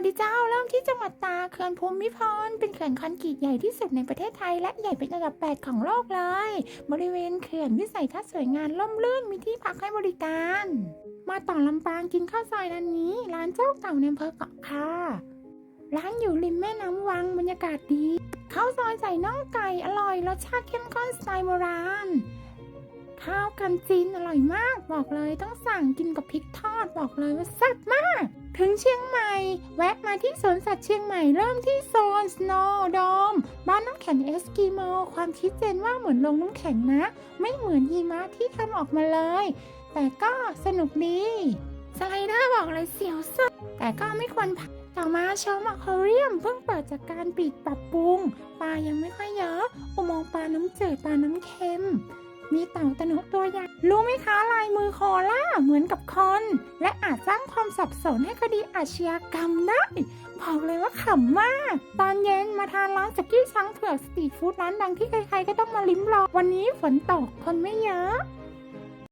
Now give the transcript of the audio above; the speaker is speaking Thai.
วัสดีเจ้าเริ่มที่จังหวัดตาเขื่อนภูมิพลเป็นเขื่อนคอนกรีตใหญ่ที่สุดในประเทศไทย และใหญ่เป็นอันดับ 8 ของโลกเลย บริเวณเขื่อนวิสัยทัศน์สวยงามล่มลื่นมีที่พักให้บริการ มาต่อลำปางกินข้าวซอยร้านนี้ ร้านเจ้าเก่าในอำเภอเกาะคาร้านอยู่ริมแม่น้ำวังบรรยากาศดีข้าวซอยใส่น่องไก่อร่อยรสชาติเข้มข้นสไตล์โบราณข้าวกันจีนอร่อยมากบอกเลยต้องสั่งกินกับพริกทอดบอกเลยว่าแซ่บมาก ถึงเชียงใหม่ แวะมาที่สวนสัตว์เชียงใหม่เริ่มที่โซน Snow Dome บ้านน้ำแข็งเอสกิโม ความคิดเจนว่าเหมือนลงน้ำแข็งนะ ไม่เหมือนหิมะที่ทำออกมาเลย แต่ก็สนุกดีสไลเดอร์บอกเลยเสียวสุดแต่ก็ไม่ควรพลาดต่อมาชมอควาเรียมเพิ่งเปิดจากการปิดปรับปรุง ปลายังไม่ค่อยเยอะ อุโมงค์ปลาน้ำจืดปลาน้ำเค็ม มีเต่าตะหนุตัวใหญ่รู้ไหมคะ คือโคล่าเหมือนกับคอน และอาจสร้างความสับสนให้คดีอาชญากรรมได้บอกเลยว่าขำมาก ตอนเย็นมาทานร้านสกี้ช้างเผือกสตรีทฟู้ดร้านดังที่ใครๆก็ต้องมาลิ้มลองวันนี้ฝนตกคนไม่เยอะ